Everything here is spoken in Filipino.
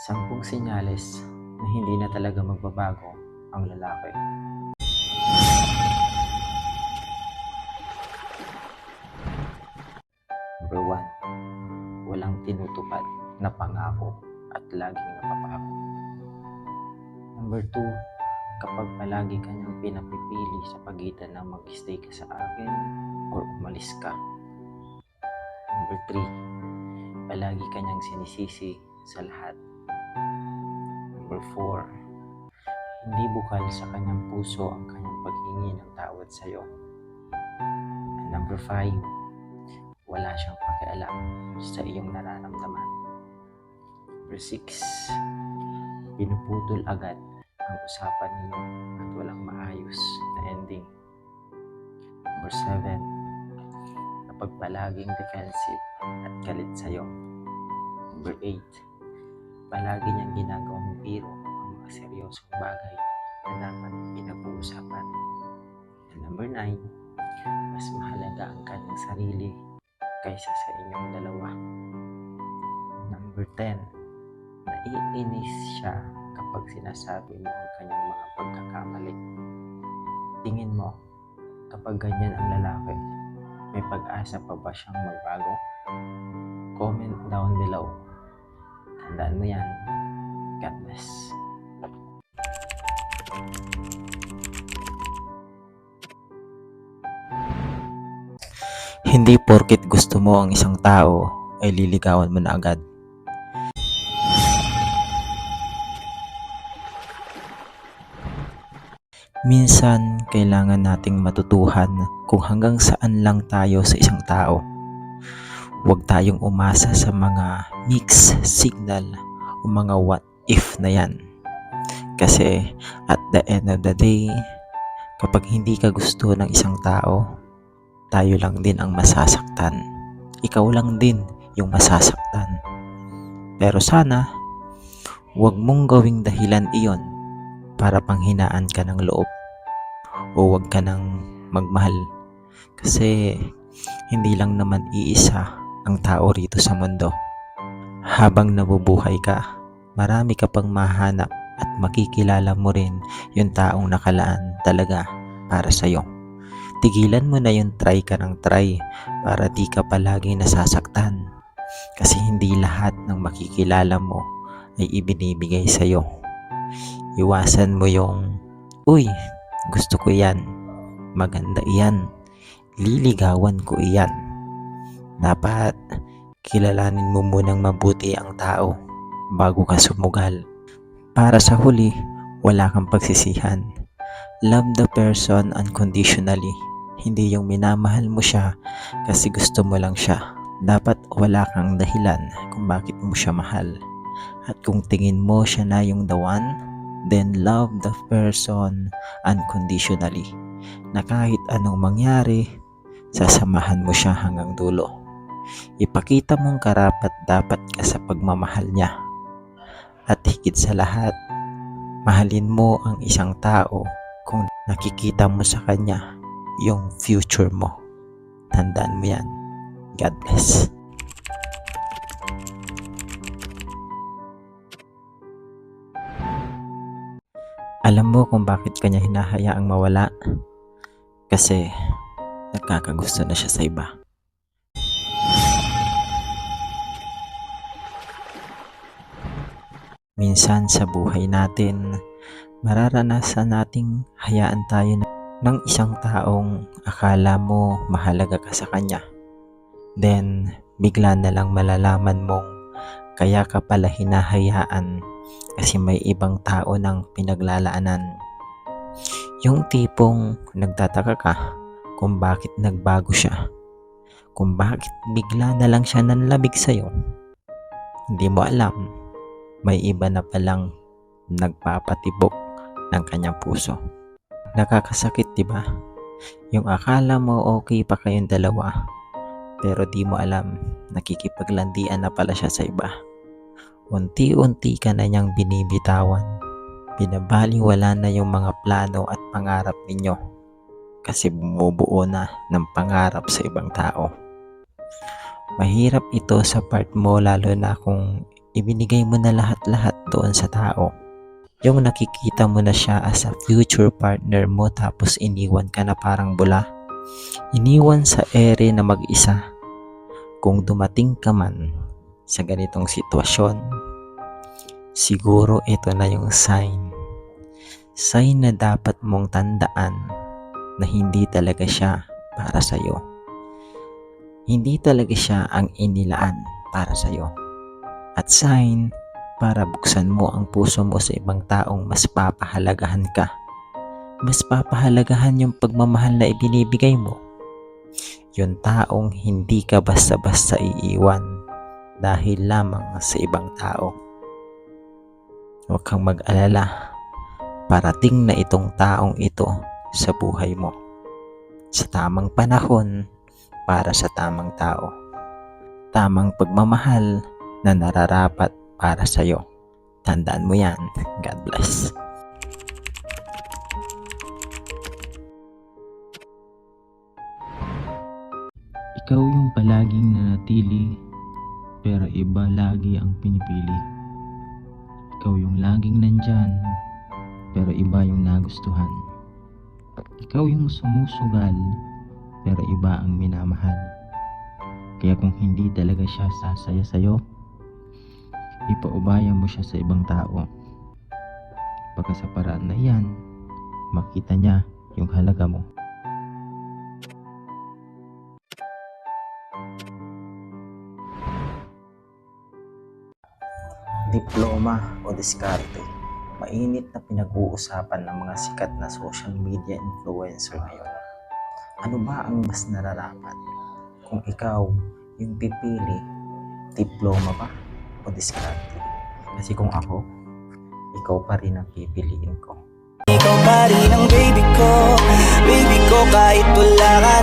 Sampung senyales na hindi na talaga magbabago ang lalaki. Number one, walang tinutupad na pangako at laging napapako. Number two, kapag palagi kanyang pinapipili sa pagitan ng mag-stay ka sa akin or umalis ka. Number three, palagi kanyang sinisisi sa lahat. Number four, hindi bukal sa kanyang puso ang kanyang paghingi ng tawad sa iyo. And number five, wala siyang pakialam sa iyong nararamdaman. Number six, pinuputol agad ang usapan ninyo at walang maayos na ending. Number seven, kapag palaging defensive at galit sa'yo. Number eight, palagi niyang ginagawang biro ang mga seryosong bagay na dapat pinag-uusapan. Number nine, mas mahalaga ang kanyang sarili kaysa sa inyong dalawa. Number 10, naiinis siya kapag sinasabi mo ang kanyang mga pagkakamali. Tingin mo, kapag ganyan ang lalaki, may pag-asa pa ba siyang magbago? Comment down below. Tandaan mo yan. God bless. Hindi porket gusto mo ang isang tao ay liligawan mo na agad. Minsan, kailangan nating matutuhan kung hanggang saan lang tayo sa isang tao. Huwag tayong umasa sa mga mixed signal o mga what if na yan. Kasi at the end of the day, kapag hindi ka gusto ng isang tao, tayo lang din ang masasaktan. Ikaw lang din yung masasaktan. Pero sana, huwag mong gawing dahilan iyon para panghinaan ka ng loob o huwag ka nang magmahal kasi hindi lang naman iisa ang tao rito sa mundo. Habang nabubuhay ka, marami ka pang mahanap at makikilala mo rin yung taong nakalaan talaga para sa'yo. Tigilan mo na yung try ka ng try para di ka palagi nasasaktan kasi hindi lahat ng makikilala mo ay ibinibigay sa'yo. Iwasan mo yung, uy, gusto ko yan, maganda iyan, liligawan ko iyan. Dapat kilalanin mo munang mabuti ang tao bago ka sumugal. Para sa huli, wala kang pagsisihan. Love the person unconditionally. Hindi yung minamahal mo siya kasi gusto mo lang siya. Dapat wala kang dahilan kung bakit mo siya mahal. At kung tingin mo siya na yung the one, then love the person unconditionally. Na kahit anong mangyari, sasamahan mo siya hanggang dulo. Ipakita mong karapat dapat ka sa pagmamahal niya. At higit sa lahat, mahalin mo ang isang tao kung nakikita mo sa kanya yung future mo. Tandaan mo yan. God bless. Alam mo kung bakit kanya hinahayaang mawala? Kasi nagkakagusto na siya sa iba. Minsan sa buhay natin, mararanasan nating hayaan tayo ng isang taong akala mo mahalaga ka sa kanya. Then, bigla na lang malalaman mong kaya ka pala hinahayaan kasi may ibang tao nang pinaglalaanan. Yung tipong nagtataka ka kung bakit nagbago siya. Kung bakit bigla na lang siya nanlabig sa'yo. Hindi mo alam, may iba na palang nagpapatibok ng kanyang puso. Nakakasakit, di ba? Yung akala mo okay pa kayong dalawa, pero di mo alam, nakikipaglandian na pala siya sa iba. Unti-unti ka na niyang binibitawan. Binabaliwala na yung mga plano at pangarap ninyo kasi bumubuo na ng pangarap sa ibang tao. Mahirap ito sa part mo lalo na kung ibinigay mo na lahat-lahat doon sa tao. Yung nakikita mo na siya as a future partner mo tapos iniwan ka na parang bula. Iniwan sa ere na mag-isa. Kung dumating ka man sa ganitong sitwasyon, siguro ito na yung sign. Sign na dapat mong tandaan na hindi talaga siya para sa'yo. Hindi talaga siya ang inilaan para sa'yo. At sign para buksan mo ang puso mo sa ibang taong mas papahalagahan ka. Mas papahalagahan yung pagmamahal na ibinibigay mo. Yung taong hindi ka basta-basta iiwan dahil lamang sa ibang tao. Huwag kang mag-alala. Parating na itong taong ito sa buhay mo. Sa tamang panahon para sa tamang tao. Tamang pagmamahal na nararapat para sa'yo. Tandaan mo yan. God bless. Ikaw yung palaging nanatili, pero iba lagi ang pinipili. Ikaw yung laging nandyan, pero iba yung nagustuhan. Ikaw yung sumusugal, pero iba ang minamahal. Kaya kung hindi talaga siya sasaya sa'yo, ipaubaya mo siya sa ibang tao. Pagka sa paraan na yan, makita niya yung halaga mo. diploma o diskarte. Mainit na pinag-uusapan ng mga sikat na social media influencer ngayon. Ano ba ang mas nararapat? Kung ikaw yung pipili, diploma ba o diskarte? Kasi kung ako, ikaw pa rin ang pipiliin ko. Ikaw pa rin ang baby ko Baby ko kahit wala ka